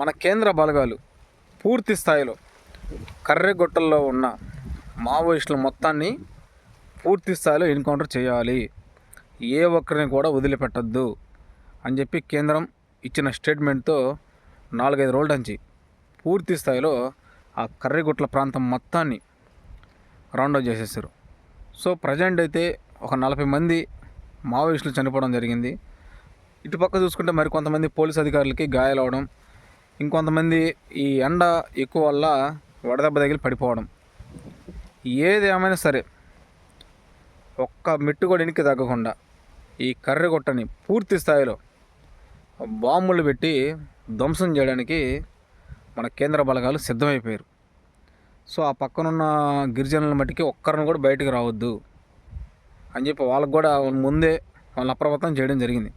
మన కేంద్ర బలగాలు పూర్తి స్థాయిలో కర్రెగొట్టల్లో ఉన్న మావోయిస్టుల మొత్తాన్ని పూర్తి స్థాయిలో ఎన్కౌంటర్ చేయాలి. ఏ ఒక్కరిని కూడా వదిలిపెట్టద్దు అని చెప్పి కేంద్రం ఇచ్చిన స్టేట్మెంట్తో నాలుగైదు రోజుల నుంచి పూర్తి స్థాయిలో ఆ కర్రెగుట్ల ప్రాంతం మొత్తాన్ని రౌండప్ చేసేసారు. సో ప్రజెంట్ అయితే ఒక నలభై మంది మావోయిస్టులు చనిపోవడం జరిగింది. ఇటుపక్క చూసుకుంటే మరి కొంతమంది పోలీస్ అధికారులకి గాయాలవడం ఇంకొంతమంది ఈ ఎండ ఎక్కువ వల్ల వడదెబ్బ తగిలి పడిపోవడం. ఏది ఏమైనా సరే ఒక్క మెట్టు కూడా వెనక్కి తగ్గకుండా ఈ కర్రెగొట్టని పూర్తి స్థాయిలో బాంబులు పెట్టి ధ్వంసం చేయడానికి మన కేంద్ర బలగాలు సిద్ధమైపోయారు. సో ఆ పక్కనున్న గిరిజనుల మట్టికి ఒక్కరిని కూడా బయటకు రావద్దు అని చెప్పి వాళ్ళకు కూడా ముందే వాళ్ళని అప్రమత్తం చేయడం జరిగింది.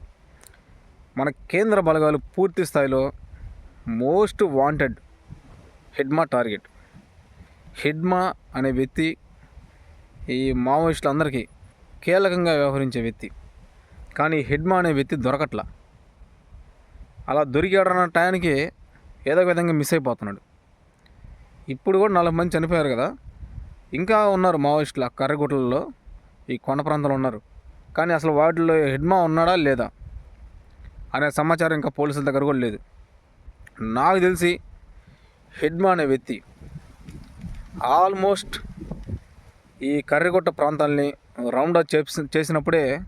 మన కేంద్ర బలగాలు పూర్తి స్థాయిలో most wanted Hidma target. Hidma అనే వ్యక్తి ఈ మావోయిస్టులందరికీ కీలకంగా వ్యవహరించే వ్యక్తి. కానీ హిడ్మా అనే వ్యక్తి దొరకట్లా. అలా దొరికాడన్న టయానికి ఏదో విధంగా మిస్ అయిపోతున్నాడు. ఇప్పుడు కూడా నలభై మంది చనిపోయారు కదా. ఇంకా ఉన్నారు మావోయిస్టులు ఆ కర్రగుట్లలో ఈ కొండ ప్రాంతంలో ఉన్నారు. కానీ అసలు వాటిలో హిడ్మా ఉన్నాడా లేదా అనే సమాచారం ఇంకా పోలీసుల దగ్గర కూడా లేదు. నాకు తెలిసి హెడ్మా అనే వ్యక్తి ఆల్మోస్ట్ ఈ కర్రిగుట్ట ప్రాంతాల్ని రౌండ్ అప్ చేసి చేసినప్పుడే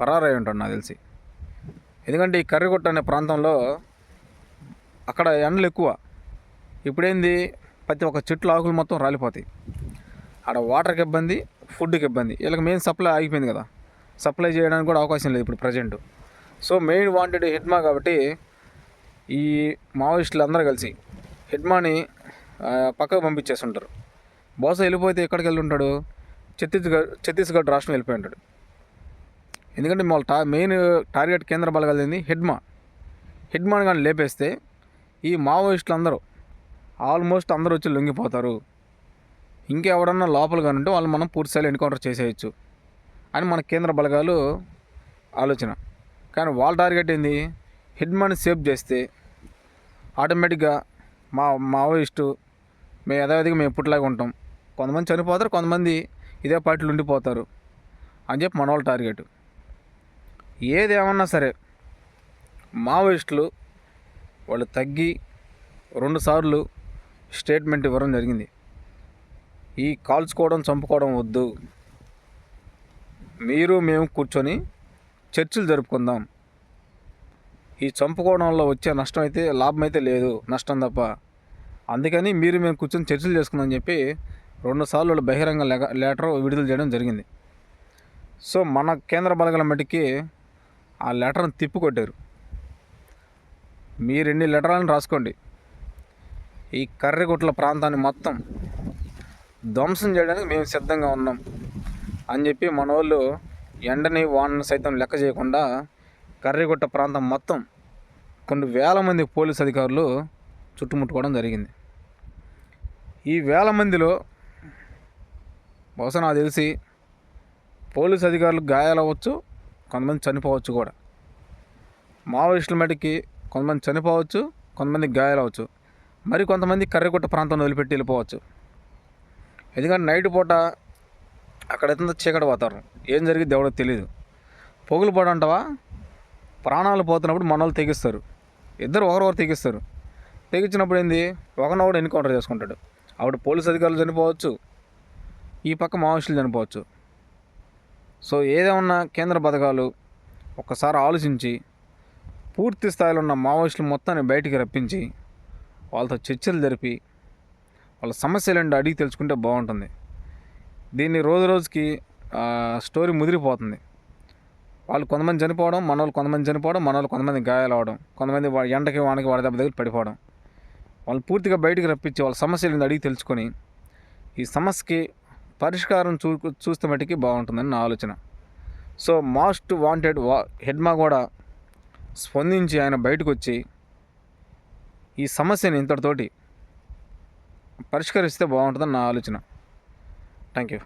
పరారై ఉంటాడు నాకు తెలిసి. ఎందుకంటే ఈ కర్రిగుట్ట అనే ప్రాంతంలో అక్కడ ఎండలు ఎక్కువ. ఇప్పుడేంది? ప్రతి ఒక్క చెట్లు ఆకులు మొత్తం రాలిపోతాయి. ఆడ వాటర్కి ఇబ్బంది ఫుడ్కి ఇబ్బంది. వీళ్ళకి మెయిన్ సప్లై ఆగిపోయింది కదా. సప్లై చేయడానికి కూడా అవకాశం లేదు ఇప్పుడు present. So main wanted Hidma కాబట్టి ఈ మావోయిస్టులు అందరూ కలిసి హెడ్మాని పక్కకు పంపించేస్తుంటారు. బహుశా వెళ్ళిపోతే ఎక్కడికి వెళ్ళి ఉంటాడు ఛత్తీస్గఢ్ ఛత్తీస్గఢ్ రాష్ట్రం వెళ్ళిపోయి ఉంటాడు. ఎందుకంటే వాళ్ళ టా మెయిన్ టార్గెట్ కేంద్ర బలగాలు ఏంది? హెడ్మా. హిడ్మాని కానీ లేపేస్తే ఈ మావోయిస్టులు అందరూ ఆల్మోస్ట్ అందరూ వచ్చి లొంగిపోతారు. ఇంకెవడన్నా లోపల కానీ ఉంటే వాళ్ళు మనం పూర్తి స్థాయిలో ఎన్కౌంటర్ చేసేయచ్చు అని మన కేంద్ర బలగాలు ఆలోచన. కానీ వాళ్ళ టార్గెట్ ఏంది? హెడ్మాన్ సేవ్ చేస్తే ఆటోమేటిక్గా మా మావోయిస్టు మేము యథావిధిగా మేము ఇప్పటిలాగా ఉంటాం. కొంతమంది చనిపోతారు కొంతమంది ఇదే పార్టీలు ఉండిపోతారు అని చెప్పి మన వాళ్ళ టార్గెట్. ఏది ఏమన్నా సరే మావోయిస్టులు వాళ్ళు తగ్గి రెండుసార్లు స్టేట్మెంట్ ఇవ్వడం జరిగింది. ఈ కాల్చుకోవడం చంపుకోవడం వద్దు. మీరు మేము కూర్చొని చర్చలు జరుపుకుందాం. ఈ చంపుకోవడం వల్ల వచ్చే నష్టం అయితే లాభం అయితే లేదు నష్టం తప్ప. అందుకని మీరు మేము కూర్చొని చర్చలు చేసుకుందాం చెప్పి రెండుసార్లు వాళ్ళు బహిరంగ లెటర్ విడుదల చేయడం జరిగింది. సో మన కేంద్ర బలగల మట్టికి ఆ లెటర్ని తిప్పికొట్టారు. మీరు ఎన్ని లెటర్లను రాసుకోండి. ఈ కర్రెగుట్ల ప్రాంతాన్ని మొత్తం ధ్వంసం చేయడానికి మేము సిద్ధంగా ఉన్నాం అని చెప్పి మన వాళ్ళు ఎండని వానని సైతం లెక్క చేయకుండా కర్రెగుట్ట ప్రాంతం మొత్తం కొన్ని వేల మంది పోలీస్ అధికారులు చుట్టుముట్టుకోవడం జరిగింది. ఈ వేల మందిలో బహుశా నాకు తెలిసి పోలీస్ అధికారులు గాయాలవ్వచ్చు కొంతమంది చనిపోవచ్చు కూడా. మావోయిస్టుల మటుకి కొంతమంది చనిపోవచ్చు కొంతమంది గాయాలవచ్చు మరి కొంతమంది కర్రెగుట్ట ప్రాంతం వదిలిపెట్టి వెళ్ళిపోవచ్చు. ఎందుకంటే నైట్ పూట అక్కడ ఎంత చీకటి వాతావరణం? ఏం జరిగింది? ఎవడో తెలియదు పొగులు పడ అంటావా ప్రాణాలు పోతున్నప్పుడు మన వాళ్ళు తెగిస్తారు. ఇద్దరు ఒకరొకరు తెగిస్తారు. తెగించినప్పుడు ఏంది? ఒకనొకడు ఎన్కౌంటర్ చేసుకుంటాడు. ఆవిడ పోలీస్ అధికారులు చనిపోవచ్చు. ఈ పక్క మావోయిస్టులు చనిపోవచ్చు. సో ఏదేమన్నా కేంద్ర పథకాలు ఒక్కసారి ఆలోచించి పూర్తి స్థాయిలో ఉన్న మావోయిస్టులు మొత్తాన్ని బయటికి రప్పించి వాళ్ళతో చర్చలు జరిపి వాళ్ళ సమస్యలు ఏంటో అడిగి తెలుసుకుంటే బాగుంటుంది. దీన్ని రోజు రోజుకి స్టోరీ ముదిరిపోతుంది. వాళ్ళు కొంతమంది చనిపోవడం మన వాళ్ళు కొంతమంది చనిపోవడం మన వాళ్ళు కొంతమంది గాయాలు అవడం కొంతమంది ఎండకి వానకి వడదెబ్బ దగ్గర పడిపోవడం. వాళ్ళు పూర్తిగా బయటికి రప్పించి వాళ్ళ సమస్యలు అడిగి తెలుసుకొని ఈ సమస్యకి పరిష్కారం చూ చూస్తే మటుకి బాగుంటుందని నా ఆలోచన. సో మోస్ట్ వాంటెడ్ వా హెడ్మా కూడా స్పందించి ఆయన బయటకు వచ్చి ఈ సమస్యని ఇంతటితోటి పరిష్కరిస్తే బాగుంటుందని నా ఆలోచన. Thank you